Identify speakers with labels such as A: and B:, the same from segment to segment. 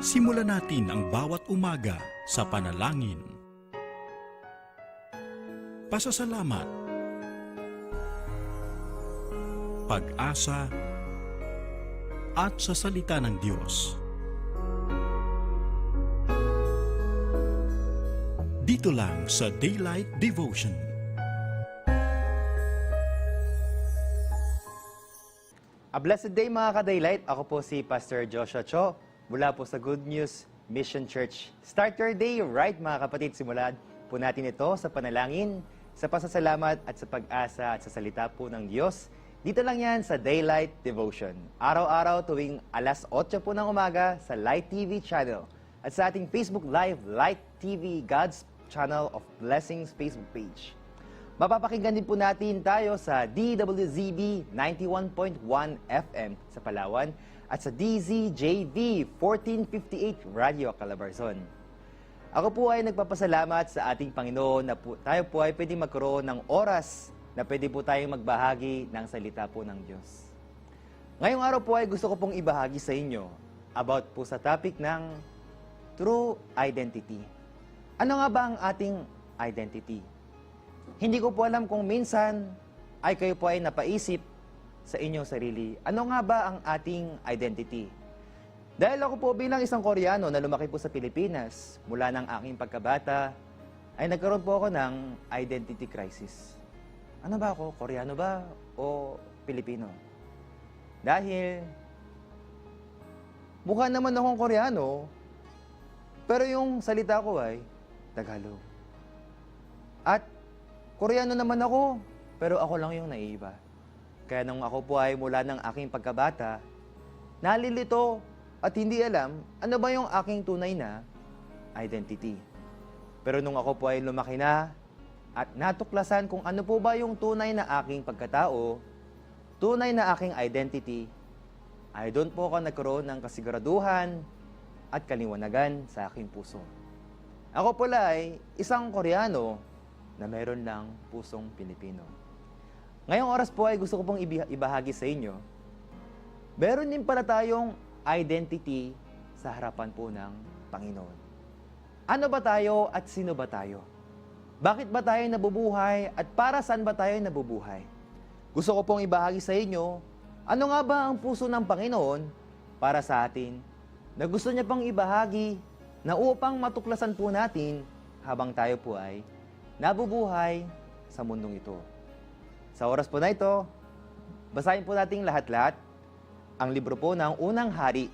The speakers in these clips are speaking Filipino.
A: Simulan natin ang bawat umaga sa panalangin. Pasasalamat. Pag-asa at sa salita ng Diyos. Dito lang sa Daylight Devotion.
B: A blessed day mga ka-daylight. Ako po si Pastor Joshua Cho mula po sa Good News Mission Church. Start your day right mga kapatid. Simulan po natin ito sa panalangin, sa pasasalamat at sa pag-asa at sa salita po ng Diyos. Dito lang yan sa Daylight Devotion. Araw-araw tuwing alas 8 po ng umaga sa Light TV channel at sa ating Facebook Live Light TV God's Channel of Blessings Facebook page. Mapapakinggan din po natin tayo sa DWZB 91.1 FM sa Palawan at sa DZJV 1458 Radio Calabarzon. Ako po ay nagpapasalamat sa ating Panginoon na po, tayo po ay pwedeng magkaroon ng oras na pwede po tayong magbahagi ng salita po ng Diyos. Ngayong araw po ay gusto ko pong ibahagi sa inyo about po sa topic ng true identity. Ano nga ba ang ating identity? Hindi ko po alam kung minsan ay kayo po ay napaisip sa inyong sarili, ano nga ba ang ating identity? Dahil ako po bilang isang Koreano na lumaki po sa Pilipinas, mula ng aking pagkabata, ay nagkaroon po ako ng identity crisis. Ano ba ako? Koreano ba o Pilipino? Dahil mukha naman akong Koreano, pero yung salita ko ay Tagalog. At Koreano naman ako, pero ako lang yung naiiba. Kaya nung ako po ay mula ng aking pagkabata, nalilito at hindi alam ano ba yung aking tunay na identity. Pero nung ako po ay lumaki na at natuklasan kung ano po ba yung tunay na aking pagkatao, tunay na aking identity, ay doon po ako nagkaroon ng kasiguraduhan at kaliwanagan sa aking puso. Ako pala ay isang Koreano na meron lang pusong Pilipino. Ngayong oras po ay gusto ko pong ibahagi sa inyo, meron din pala tayong identity sa harapan po ng Panginoon. Ano ba tayo at sino ba tayo? Bakit ba tayo nabubuhay at para saan ba tayo nabubuhay? Gusto ko pong ibahagi sa inyo, ano nga ba ang puso ng Panginoon para sa atin na gusto niya pang ibahagi na upang matuklasan po natin habang tayo po ay nabubuhay sa mundong ito. Sa oras po na ito, basahin po natin lahat-lahat ang libro po ng Unang Hari.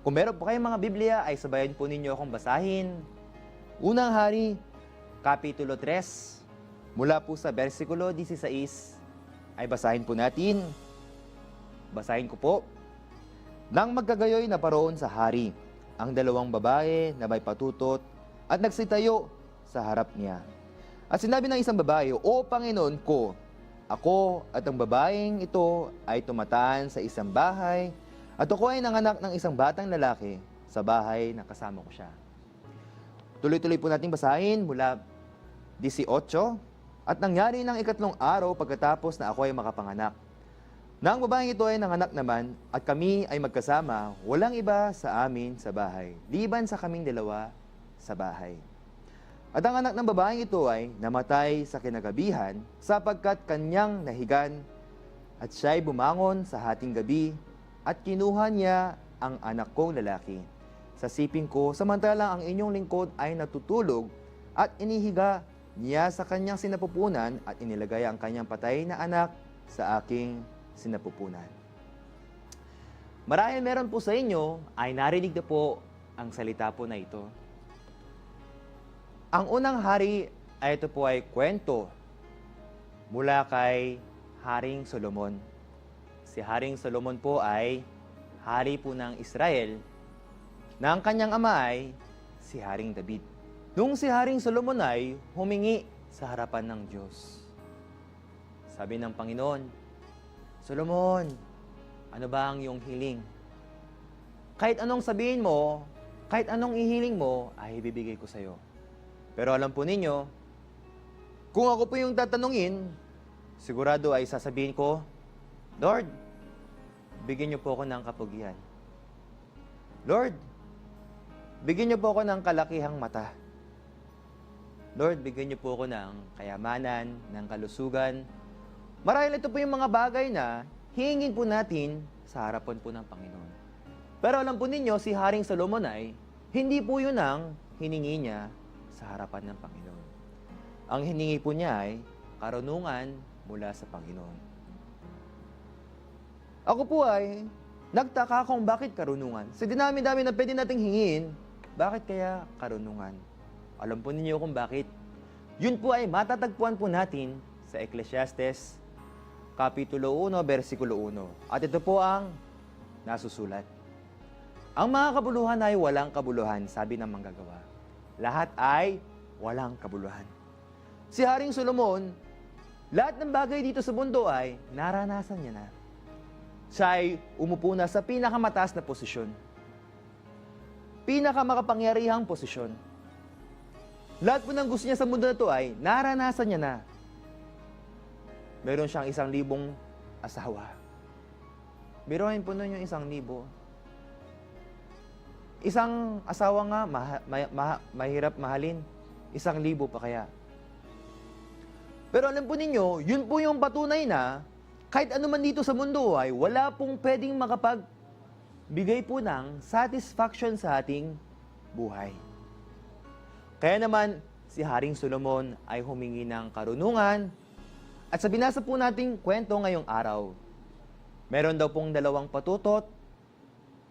B: Kung meron po kayong mga Biblia, ay sabayan po ninyo akong basahin. Unang Hari, Kapitulo 3, mula po sa versikulo 16, ay basahin po natin. Basahin ko po. Nang magkagayoy na paroon sa hari, ang dalawang babae na may patutot at nagsitayo sa harap niya. At sinabi ng isang babae, O Panginoon ko, ako at ang babaeng ito ay tumataan sa isang bahay at ako ay nanganak ng isang batang lalaki sa bahay na kasama ko siya. Tuloy-tuloy po natin basahin mula 18 at nangyari ng ikatlong araw pagkatapos na ako ay makapanganak. Na ang babaeng ito ay nanganak naman at kami ay magkasama, walang iba sa amin sa bahay, liban sa kaming dalawa sa bahay. At ang anak ng babaeng ito ay namatay sa kinagabihan sapagkat kanyang nahigan at siya'y bumangon sa hating gabi at kinuha niya ang anak kong lalaki. Sa siping ko, samantalang ang inyong lingkod ay natutulog at inihiga niya sa kanyang sinapupunan at inilagay ang kanyang patay na anak sa aking sinapupunan. Marahil meron po sa inyo ay narinig na po ang salita po na ito. Ang unang hari ay ito po ay kwento mula kay Haring Solomon. Si Haring Solomon po ay hari po ng Israel na ang kanyang ama ay si Haring David. Nung si Haring Solomon ay humingi sa harapan ng Diyos. Sabi ng Panginoon, Solomon, ano ba ang iyong hiling? Kahit anong sabihin mo, kahit anong ihiling mo, ay ibibigay ko sa iyo. Pero alam po ninyo, kung ako po yung tatanungin, sigurado ay sasabihin ko, Lord, bigyan niyo po ako ng kapugian. Lord, bigyan niyo po ako ng kalakihang mata. Lord, bigyan niyo po ako ng kayamanan, ng kalusugan. Marahil ito po yung mga bagay na hihingin po natin sa harapan po ng Panginoon. Pero alam po ninyo, si Haring Solomon ay hindi po yun ang hiningi niya sa harapan ng Panginoon. Ang hiningi po niya ay karunungan mula sa Panginoon. Ako po ay nagtaka kung bakit karunungan. Sa dinami-dami na pwede nating hingin, bakit kaya karunungan? Alam po ninyo kung bakit. Yun po ay matatagpuan po natin sa Ecclesiastes, Kapitulo 1, versikulo 1. At ito po ang nasusulat. Ang mga kabuluhan ay walang kabuluhan, sabi ng manggagawa. Lahat ay walang kabuluhan. Si Haring Solomon, lahat ng bagay dito sa mundo ay naranasan niya na. Siya ay umupo na sa pinakamataas na posisyon. Pinakamakapangyarihang posisyon. Lahat po ng gusto niya sa mundo na to ay naranasan niya na. Meron siyang isang libong asawa. Biruin po nun yung isang libo. Isang asawa nga, maha- ma- ma- mahirap mahalin. Isang libo pa kaya. Pero alam po ninyo, yun po yung patunay na kahit ano man dito sa mundo ay wala pong pwedeng makapag bigay po ng satisfaction sa ating buhay. Kaya naman, si Haring Solomon ay humingi ng karunungan at sa binasa po nating kwento ngayong araw, meron daw pong dalawang patutot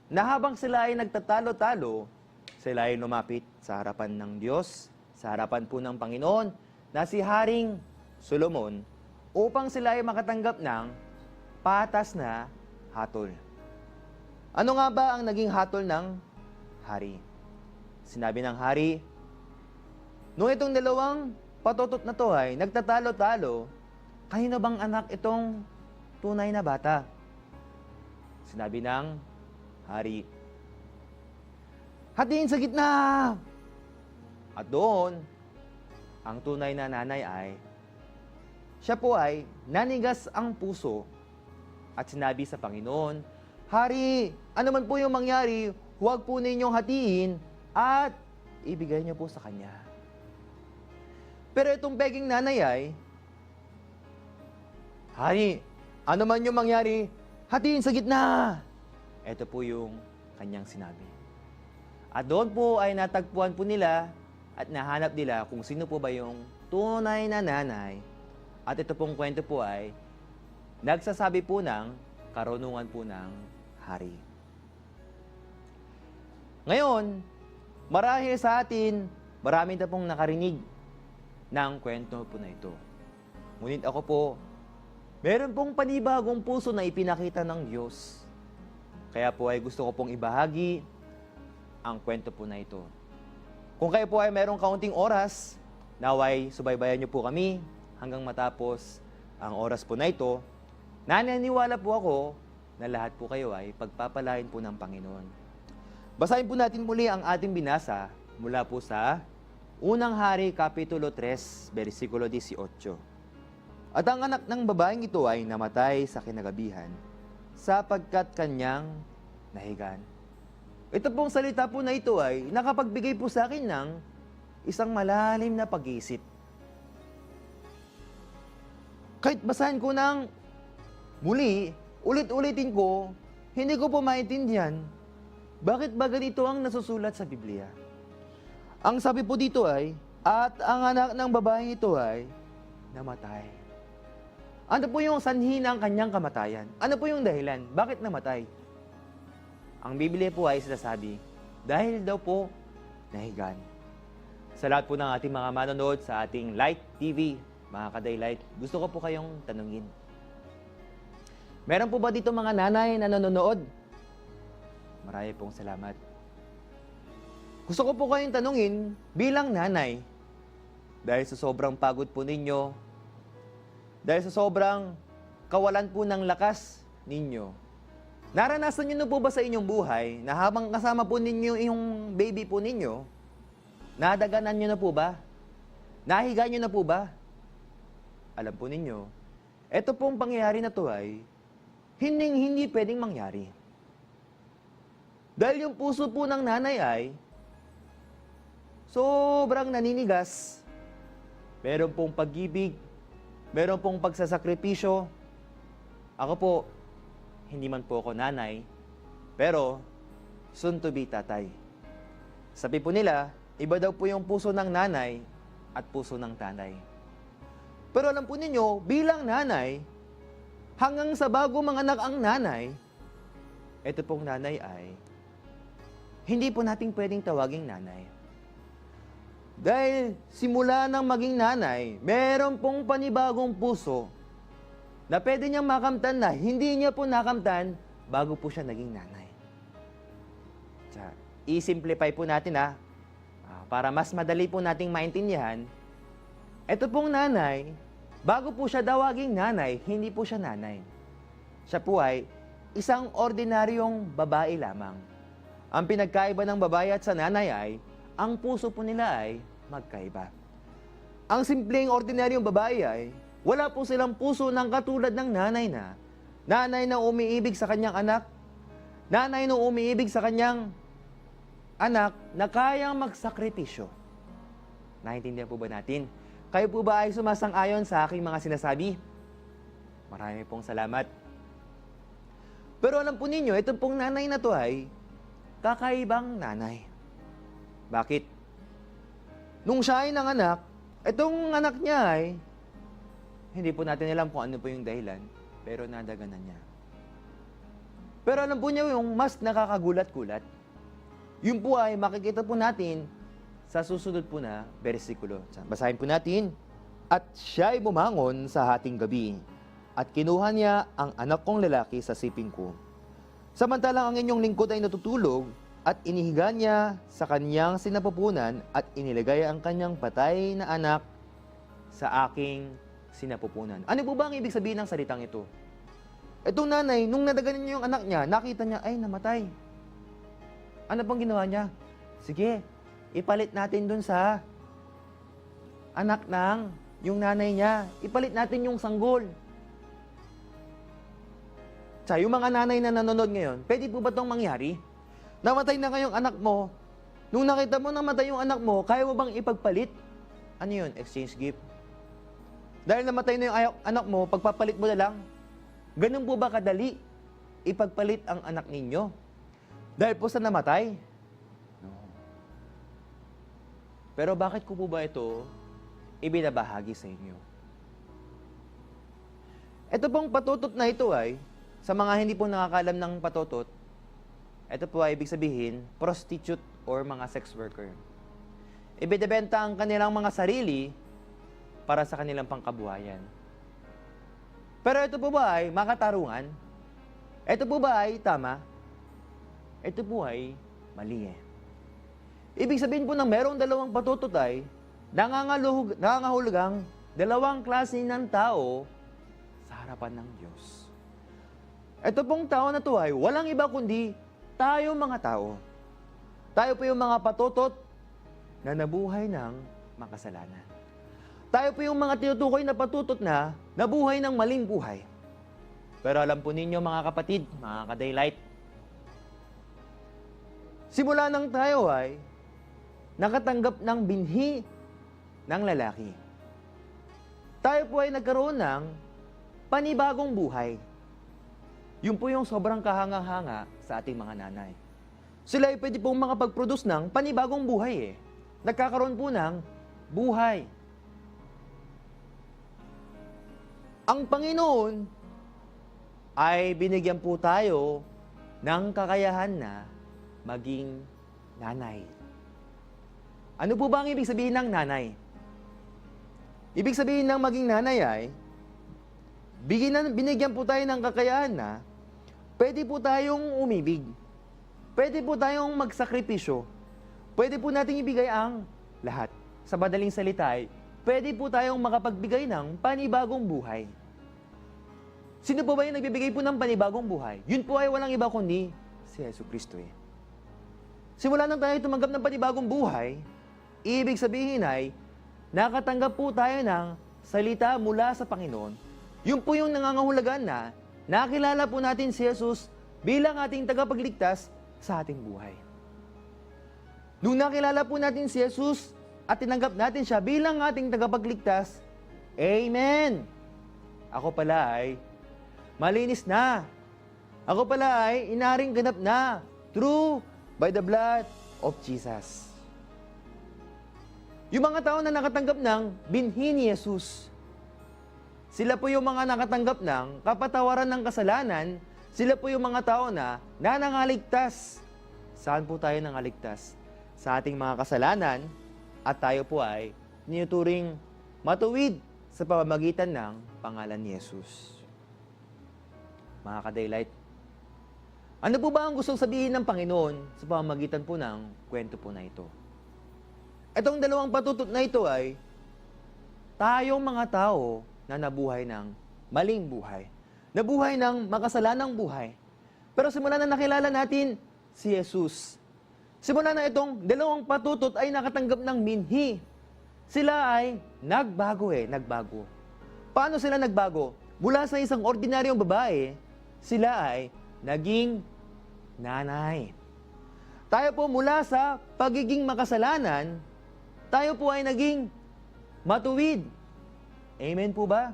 B: na habang sila ay nagtatalo-talo, sila ay lumapit sa harapan ng Diyos, sa harapan po ng Panginoon, na si Haring Solomon, upang sila ay makatanggap ng patas na hatol. Ano nga ba ang naging hatol ng hari? Sinabi ng hari, Nung itong dalawang patutot na to ay nagtatalo-talo, kanino bang anak itong tunay na bata? Sinabi ng hari, Hatiin sa gitna! At doon, ang tunay na nanay ay, siya po ay nanigas ang puso at sinabi sa Panginoon, Hari, ano man po yung mangyari, huwag po ninyong hatiin at ibigay niyo po sa Kanya. Pero itong begging nanay ay, Hari, ano man yung mangyari, hatiin sa gitna. Ito po yung kanyang sinabi. At doon po ay natagpuan po nila at nahanap nila kung sino po ba yung tunay na nanay. At ito pong kwento po ay nagsasabi po ng karunungan po ng hari. Ngayon, marahil sa atin, marami na pong nakarinig ng kwento po na ito. Ngunit ako po, meron pong panibagong puso na ipinakita ng Diyos. Kaya po ay gusto ko pong ibahagi ang kwento po na ito. Kung kayo po ay merong kaunting oras, naway subaybayan niyo po kami hanggang matapos ang oras po na ito. Naniniwala po ako na lahat po kayo ay pagpapalain po ng Panginoon. Basahin po natin muli ang ating binasa mula po sa Unang Hari, Kapitulo 3, versikulo 18. At ang anak ng babaeng ito ay namatay sa kinagabihan sapagkat kanyang nahigan. Ito pong salita po na ito ay nakapagbigay po sa akin ng isang malalim na pag-iisip. Kahit basahin ko ng muli, ulit-ulitin ko, hindi ko po maintindihan bakit ba ganito ang nasusulat sa Biblia. Ang sabi po dito ay, at ang anak ng babaeng ito ay namatay. Ano po yung sanhi ng kanyang kamatayan? Ano po yung dahilan? Bakit namatay? Ang Biblia po ay sinasabi, dahil daw po nahigan. Sa lahat po ng ating mga manonood sa ating Light TV, mga ka-daylight, gusto ko po kayong tanungin. Meron po ba dito mga nanay na nanonood? Marami pong salamat. Gusto ko po kayong tanungin bilang nanay, dahil sa sobrang pagod po ninyo, dahil sa sobrang kawalan po ng lakas ninyo, naranasan nyo na po ba sa inyong buhay na habang kasama po ninyo yung baby po ninyo, nadaganan nyo na po ba? Nahiga nyo na po ba? Alam po ninyo, eto pong pangyayari na to ay hindi hindi pwedeng mangyari. Dahil yung puso po ng nanay ay sobrang naninigas. Meron pong pag-ibig, meron pong pagsasakripisyo. Ako po, hindi man po ako nanay, pero soon to be tatay. Sabi po nila, iba daw po yung puso ng nanay at puso ng tanay. Pero alam po ninyo, bilang nanay, hanggang sa bago mga anak ang nanay, ito pong nanay ay hindi po nating pwedeng tawaging nanay. Dahil simula ng maging nanay, meron pong panibagong puso na pwede niyang makamtan na hindi niya po nakamtan bago po siya naging nanay. Tsa, i-simplify po natin ha, ah, para mas madali po nating maintindihan. Ito pong nanay, bago po siya dawaging nanay, hindi po siya nanay. Siya po ay isang ordinaryong babae lamang. Ang pinagkaiba ng babae at sa nanay ay, ang puso po nila ay magkaiba. Ang simpleng ordinaryong babae ay, wala po silang puso ng katulad ng nanay na, nanay na umiibig sa kanyang anak, nanay na umiibig sa kanyang anak na kayang magsakripisyo. Naintindihan po ba natin? Kayo po ba ay sumasang-ayon sa aking mga sinasabi? Marami pong salamat. Pero alam po ninyo, itong pong nanay na to ay kakaibang nanay. Bakit? Nung siya ay nanganak, itong anak niya ay, hindi po natin alam kung ano po yung dahilan, pero nadaganan niya. Pero alam po niyo yung mas nakakagulat-gulat. Yun po ay makikita po natin sa susunod po na bersikulo. Basahin po natin. At siya ay bumangon sa hating gabi at kinuha niya ang anak kong lalaki sa siping ko. Samantalang ang inyong lingkod ay natutulog at inihiga niya sa kanyang sinapupunan at inilagay ang kanyang patay na anak sa aking sinapupunan. Ano po ba ang ibig sabihin ng salitang ito? Itong nanay, nung nadaganan niya yung anak niya, nakita niya, ay, namatay. Ano pang ginawa niya? Sige, ipalit natin dun sa anak ng yung nanay niya. Ipalit natin yung sanggol. Sa yung mga nanay na nanonood ngayon, pwede po ba itong mangyari? Namatay na kayong anak mo. Nung nakita mo namatay yung anak mo, kaya mo bang ipagpalit? Ano yun? Exchange gift. Dahil namatay na yung anak mo, pagpapalit mo na lang. Ganun po ba kadali ipagpalit ang anak ninyo? Dahil po sa namatay? Pero bakit ko po ba ito ibinabahagi sa inyo? Ito pong patutot na ito ay, sa mga hindi po nakakalam ng patutot, ito po ay ibig sabihin, prostitute or mga sex worker. Ibinebenta ang kanilang mga sarili para sa kanilang pangkabuhayan. Pero ito po ba ay makatarungan? Ito po ba ay tama? Ito po ay mali eh. Ibig sabihin po ng merong dalawang patutot ay nangangaluhug, nangangahulugang dalawang klase ng tao sa harapan ng Diyos. Ito pong tao na to ay walang iba kundi tayo mga tao. Tayo po yung mga patutot na nabuhay ng makasalanan. Tayo po yung mga tinutukoy na patutot na nabuhay ng maling buhay. Pero alam po ninyo mga kapatid, mga ka-daylight, simula nang tayo ay nakatanggap ng binhi ng lalaki. Tayo po ay nagkaroon ng panibagong buhay. Yun po yung sobrang kahanga-hanga sa ating mga nanay. Sila ay pwede pong makapag-produce ng panibagong buhay eh. Nagkakaroon po ng buhay. Ang Panginoon ay binigyan po tayo ng kakayahan na maging nanay. Ano po ba ang ibig sabihin ng nanay? Ibig sabihin ng maging nanay ay, binigyan po tayo ng kakayahan na pwede po tayong umibig. Pwede po tayong magsakripisyo. Pwede po nating ibigay ang lahat. Sa madaling salita ay, pwede po tayong makapagbigay ng panibagong buhay. Sino po ba yung nagbibigay po ng panibagong buhay? Yun po ay walang iba kundi si Yesu Kristo eh. Simula nang tayo tumanggap ng panibagong buhay, ibig sabihin ay, nakatanggap po tayo ng salita mula sa Panginoon. Yun po yung nangangahulugan na nakilala po natin si Jesus bilang ating tagapagligtas sa ating buhay. Nung nakilala po natin si Jesus at tinanggap natin siya bilang ating tagapagligtas, Amen! Ako pala ay malinis na. Ako pala ay inaring ganap na through by the blood of Jesus. Yung mga tao na nakatanggap ng binhi ni Jesus, sila po yung mga nakatanggap ng kapatawaran ng kasalanan, sila po yung mga tao na nanangaligtas. Saan po tayo nangaligtas? Sa ating mga kasalanan at tayo po ay ninuturing matuwid sa pamamagitan ng pangalan ni Jesus. Mga ka-daylight, ano po ba ang gustong sabihin ng Panginoon sa pamamagitan po ng kwento po na ito? Itong dalawang patutot na ito ay tayong mga tao na nabuhay ng maling buhay. Nabuhay ng makasalanang buhay. Pero simula na nakilala natin si Jesus. Simula na itong dalawang patutot ay nakatanggap ng minhi. Sila ay nagbago eh, nagbago. Paano sila nagbago? Mula sa isang ordinaryong babae, sila ay naging nanay. Tayo po mula sa pagiging makasalanan, tayo po ay naging matuwid. Amen po ba?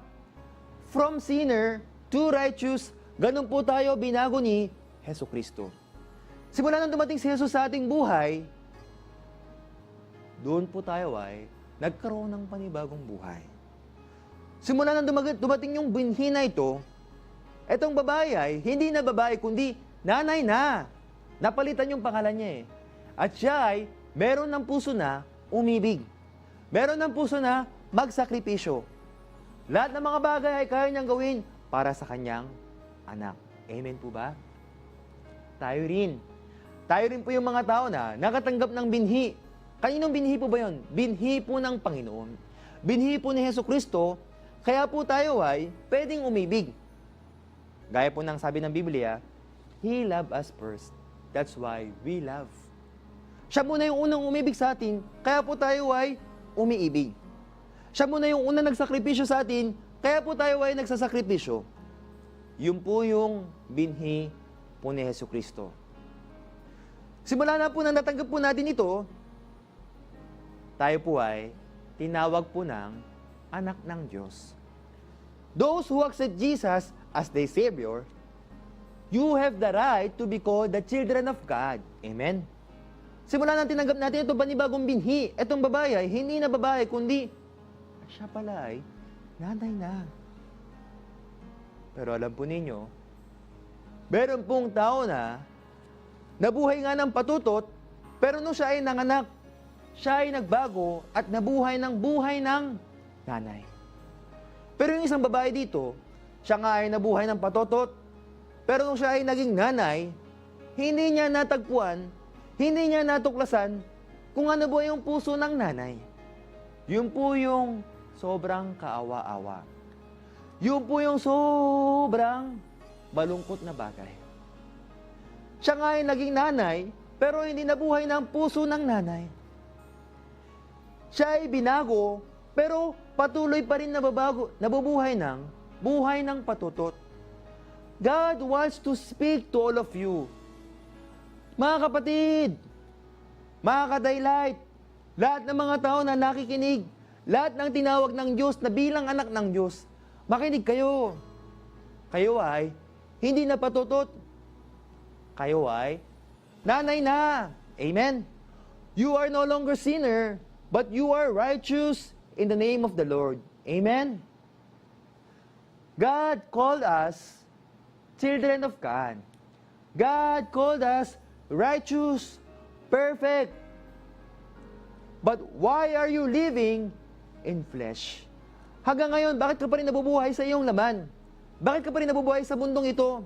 B: From sinner to righteous, ganun po tayo binago ni Heso Kristo. Simula nang dumating si Jesus sa ating buhay, doon po tayo ay nagkaroon ng panibagong buhay. Simula nang dumating yung binhi na ito, etong babae ay hindi na babae kundi nanay na. Napalitan yung pangalan niya eh. At siya ay meron ng puso na umibig. Meron ng puso na magsakripisyo. Lahat ng mga bagay ay kaya niyang gawin para sa kanyang anak. Amen po ba? Tayo rin. Tayo rin po yung mga tao na nakatanggap ng binhi. Kaninong binhi po ba yon? Binhi po ng Panginoon. Binhi po ni Heso Kristo, kaya po tayo ay pwedeng umibig. Gaya po ng sabi ng Biblia, He loved us first. That's why we love. Siya muna yung unang umibig sa atin, kaya po tayo ay umiibig. Siya muna yung unang nagsakripisyo sa atin, kaya po tayo ay nagsasakripisyo. Yun po yung binhi po ni Heso Kristo. Simula na po na natanggap po natin ito, tayo po ay tinawag po ng anak ng Diyos. Those who accept Jesus as their Savior, you have the right to be called the children of God. Amen? Simula nang tinanggap natin ito, banibagong binhi. Itong babae ay hindi na babae, kundi siya pala ay nanay na. Pero alam po ninyo, meron pong tao na nabuhay nga ng patutot, pero nung siya ay nanganak, siya ay nagbago at nabuhay ng buhay ng nanay. Pero yung isang babae dito, siya nga ay nabuhay ng patotot, pero nung siya ay naging nanay, hindi niya natagpuan, hindi niya natuklasan kung ano ba yung puso ng nanay. Yun po yung sobrang kaawa-awa. Yun po yung sobrang malungkot na bagay. Siya nga ay naging nanay, pero hindi nabuhay ng puso ng nanay. Siya ay binago, pero patuloy pa rin nababago, nabubuhay ng buhay ng patutot. God wants to speak to all of you. Mga kapatid, mga kadaylight, lahat ng mga tao na nakikinig, lahat ng tinawag ng Diyos na bilang anak ng Diyos, makinig kayo. Kayo ay hindi na patutot. Kayo ay nanay na. Amen. You are no longer sinner, but you are righteous in the name of the Lord. Amen. God called us children of God. God called us righteous, perfect. But why are you living in flesh? Hanggang ngayon, bakit ka pa rin nabubuhay sa iyong laman? Bakit ka pa rin nabubuhay sa mundong ito?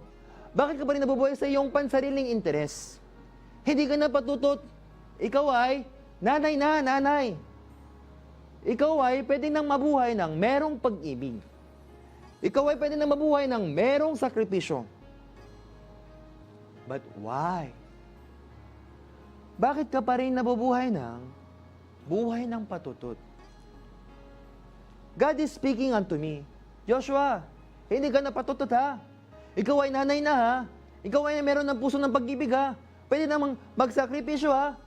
B: Bakit ka pa rin nabubuhay sa iyong pansariling interes? Hindi ka na patutot. Ikaw ay nanay na, nanay. Ikaw ay pwede nang mabuhay ng merong pag-ibig. Ikaw ay pwede nang mabuhay ng merong sakripisyo. But why? Bakit ka pa rin nabubuhay ng buhay ng patutot? God is speaking unto me, Joshua, hindi ka na patutot ha. Ikaw ay nanay na ha. Ikaw ay meron ng puso ng pag-ibig ha. Pwede namang magsakripisyo ha.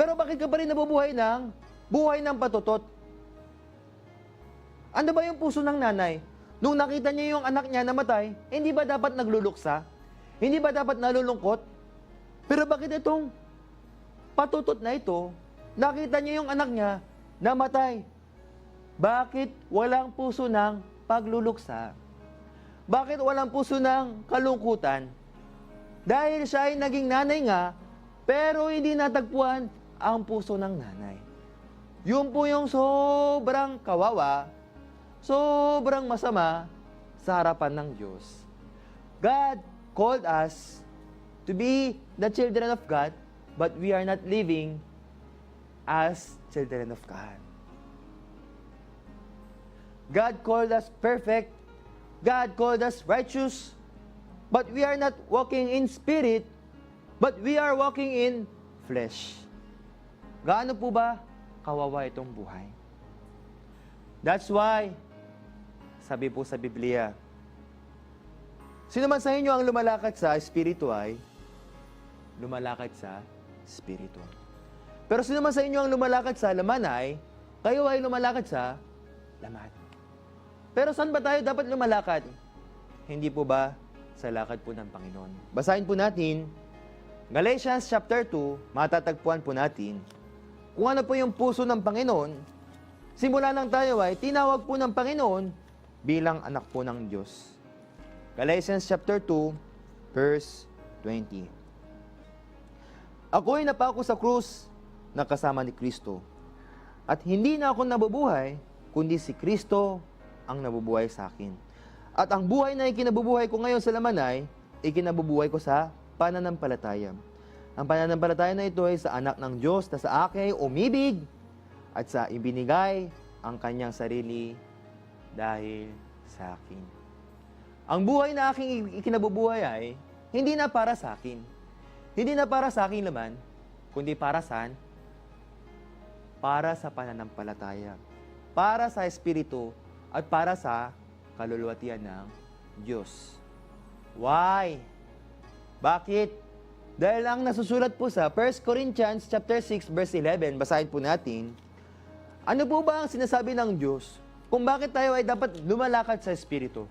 B: Pero bakit ka pa rin nabubuhay ng buhay ng patutot? Ano ba yung puso ng nanay? Nung nakita niya yung anak niya namatay, hindi ba dapat nagluluksa? Hindi ba dapat nalulungkot? Pero bakit itong patutot na ito, nakita niya yung anak niya namatay? Bakit walang puso ng pagluluksa? Bakit walang puso ng kalungkutan? Dahil siya ay naging nanay nga, pero hindi natagpuan ang puso ng nanay. Yun po yung sobrang kawawa, sobrang masama sa harapan ng Diyos. God called us to be the children of God, but we are not living as children of God. God called us perfect. God called us righteous. But we are not walking in spirit, but we are walking in flesh. Gaano po ba kawawa itong buhay? That's why, sabi po sa Biblia, sino man sa inyo ang lumalakad sa espiritu ay lumalakad sa espiritu. Pero sino man sa inyo ang lumalakad sa laman ay, kayo ay lumalakad sa laman. Pero saan ba tayo dapat lumalakad? Hindi po ba sa lakad po ng Panginoon? Basahin po natin, Galatians chapter 2, matatagpuan po natin kung ano po yung puso ng Panginoon. Simula nang tayo ay tinawag po ng Panginoon bilang anak po ng Diyos. Galatians chapter 2, verse 20. Ako'y napako sa krus na kasama ni Kristo. At hindi na ako nabubuhay, kundi si Kristo ang nabubuhay sa akin. At ang buhay na ikinabubuhay ko ngayon sa laman ay ikinabubuhay ko sa pananampalataya. Ang pananampalataya na ito ay sa anak ng Diyos na sa akin ay umibig at sa ibinigay ang kanyang sarili dahil sa akin. Ang buhay na aking ikinabubuhay ay hindi na para sa akin. Hindi na para sa akin naman, kundi para saan? Para sa pananampalataya. Para sa Espiritu at para sa kaluluwatian ng Diyos. Why? Bakit? Dahil ang nasusulat po sa 1 Corinthians chapter 6 verse 11, basahin po natin. Ano po ba ang sinasabi ng Diyos kung bakit tayo ay dapat lumalakad sa Espiritu?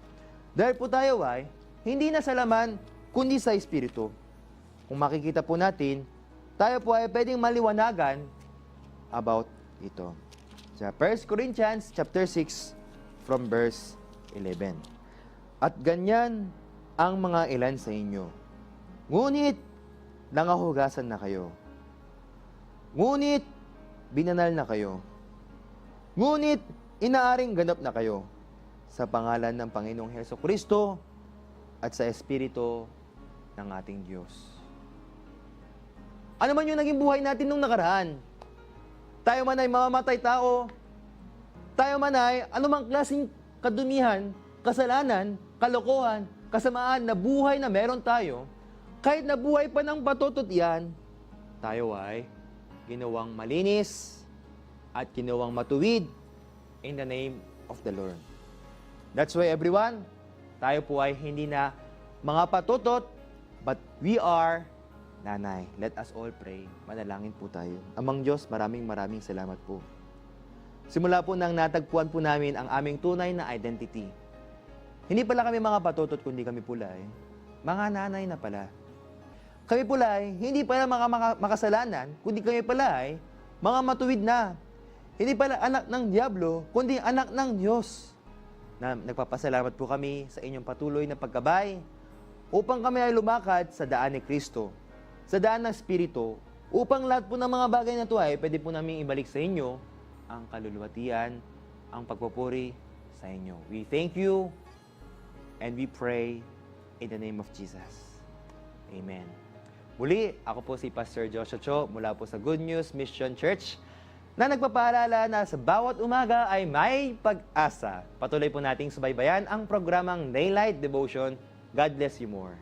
B: Dahil po tayo ay hindi na sa laman, kundi sa Espiritu. Kung makikita po natin, tayo po ay pwedeng maliwanagan about ito. Sa 1 Corinthians chapter 6 from verse 11. At ganyan ang mga ilan sa inyo. Ngunit, nangahugasan na kayo. Ngunit, binanal na kayo. Ngunit, inaaring ganap na kayo sa pangalan ng Panginoong Heso Kristo at sa Espiritu ng ating Diyos. Ano man yung naging buhay natin nung nakaraan? Tayo man ay mamamatay tao, tayo man ay anumang klaseng kadumihan, kasalanan, kalokohan, kasamaan na buhay na meron tayo, kahit na buhay pa ng patutot yan, tayo ay ginawang malinis at ginawang matuwid in the name of the Lord. That's why everyone, tayo po ay hindi na mga patutot, but we are nanay. Let us all pray. Manalangin po tayo. Amang Diyos, maraming maraming salamat po. Simula po nang natagpuan po namin ang aming tunay na identity. Hindi pala kami mga patutot kundi kami pulay. Mga nanay na pala. Kami pulay, hindi pala mga, mga makasalanan, kundi kami pala ay mga matuwid na. Hindi pala anak ng Diablo, kundi anak ng Diyos. Na nagpapasalamat po kami sa inyong patuloy na pagkabay upang kami ay lumakad sa daan ni Kristo, sa daan ng Espiritu, upang lahat po ng mga bagay na ito ay pwede po namin ibalik sa inyo ang kaluluwatian, ang pagpupuri sa inyo. We thank you and we pray in the name of Jesus. Amen. Muli, ako po si Pastor Joshua Cho mula po sa Good News Mission Church na nagpapaalala na sa bawat umaga ay may pag-asa. Patuloy po nating subaybayan ang programang Daylight Devotion. God bless you more.